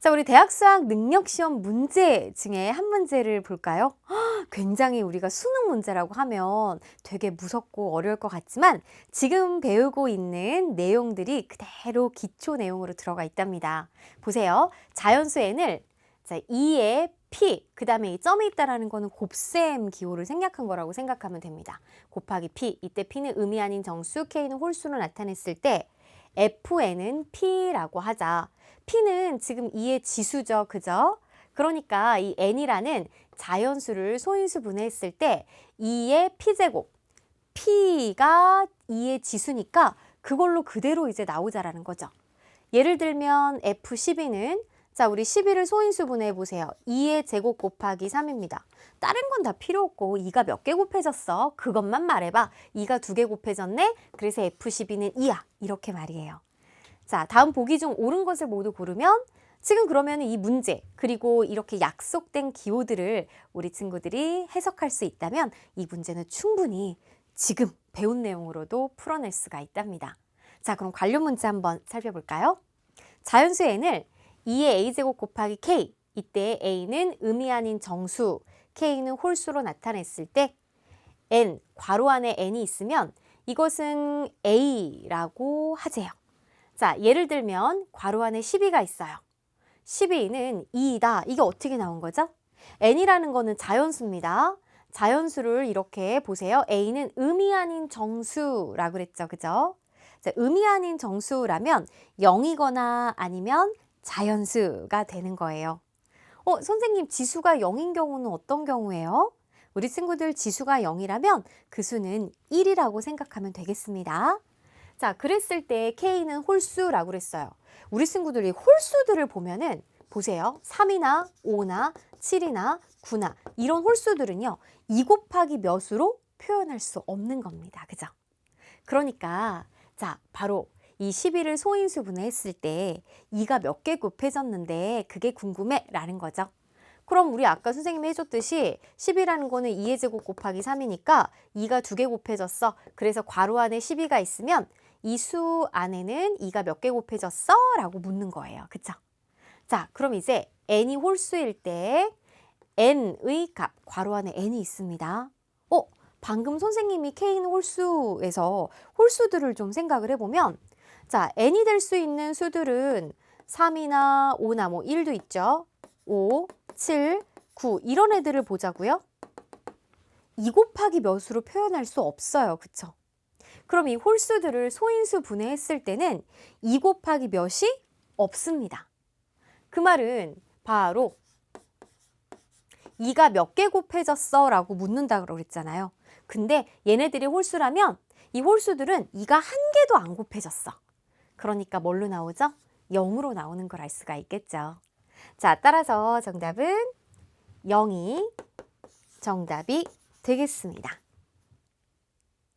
자, 우리 대학 수학 능력 시험 문제 중에 한 문제를 볼까요? 헉, 굉장히 우리가 수능 문제라고 하면 되게 무섭고 어려울 것 같지만 지금 배우고 있는 내용들이 그대로 기초 내용으로 들어가 있답니다. 보세요. 자연수 n을 자, 2의 p, 그 다음에 이 점이 있다라는 거는 곱셈 기호를 생략한 거라고 생각하면 됩니다. 곱하기 p, 이때 p는 음이 아닌 정수, k는 홀수로 나타냈을 때 fn은 p라고 하자. p는 지금 2의 지수죠. 그죠? 그러니까 이 n이라는 자연수를 소인수 분해했을 때 2의 p제곱, p가 2의 지수니까 그걸로 그대로 이제 나오자라는 거죠. 예를 들면 f12는 자, 우리 12를 소인수 분해해 보세요. 2의 제곱 곱하기 3입니다. 다른 건 다 필요 없고 2가 몇 개 곱해졌어? 그것만 말해봐. 2가 두 개 곱해졌네? 그래서 F12는 2야. 이렇게 말이에요. 자, 다음 보기 중 옳은 것을 모두 고르면 지금 그러면 이 문제 그리고 이렇게 약속된 기호들을 우리 친구들이 해석할 수 있다면 이 문제는 충분히 지금 배운 내용으로도 풀어낼 수가 있답니다. 자, 그럼 관련 문제 한번 살펴볼까요? 자연수 n을 2의 a제곱 곱하기 k 이때 a는 음이 아닌 정수 k는 홀수로 나타냈을 때 n 괄호 안에 n이 있으면 이것은 a라고 하재요. 자, 예를 들면 괄호 안에 12가 있어요. 12는 2이다. 이게 어떻게 나온 거죠? n이라는 거는 자연수입니다. 자연수를 이렇게 보세요. a는 음이 아닌 정수라고 그랬죠. 그죠? 자, 음이 아닌 정수라면 0이거나 아니면 자연수가 되는 거예요. 어, 선생님 지수가 0인 경우는 어떤 경우예요? 우리 친구들 지수가 0이라면 그 수는 1이라고 생각하면 되겠습니다. 자, 그랬을 때 K는 홀수라고 그랬어요. 우리 친구들이 홀수들을 보면은 보세요. 3이나 5나 7이나 9나 이런 홀수들은요. 2 곱하기 몇으로 표현할 수 없는 겁니다. 그죠? 그러니까 자, 바로 이 11을 소인수 분해했을 때 2가 몇 개 곱해졌는데 그게 궁금해 라는 거죠. 그럼 우리 아까 선생님이 해줬듯이 10이라는 거는 2의 제곱 곱하기 3이니까 2가 두 개 곱해졌어. 그래서 괄호 안에 12가 있으면 이 수 안에는 2가 몇 개 곱해졌어? 라고 묻는 거예요. 그쵸? 자, 그럼 이제 n이 홀수일 때 n의 값, 괄호 안에 n이 있습니다. 어, 방금 선생님이 k는 홀수에서 홀수들을 좀 생각을 해보면 자, n이 될 수 있는 수들은 3이나 5나 뭐 1도 있죠. 5, 7, 9 이런 애들을 보자고요. 2 곱하기 몇으로 표현할 수 없어요. 그쵸? 그럼 이 홀수들을 소인수 분해했을 때는 2 곱하기 몇이 없습니다. 그 말은 바로 2가 몇 개 곱해졌어? 라고 묻는다고 그랬잖아요. 근데 얘네들이 홀수라면 이 홀수들은 2가 한 개도 안 곱해졌어. 그러니까 뭘로 나오죠? 0으로 나오는 걸 알 수가 있겠죠. 자, 따라서 정답은 0이 정답이 되겠습니다.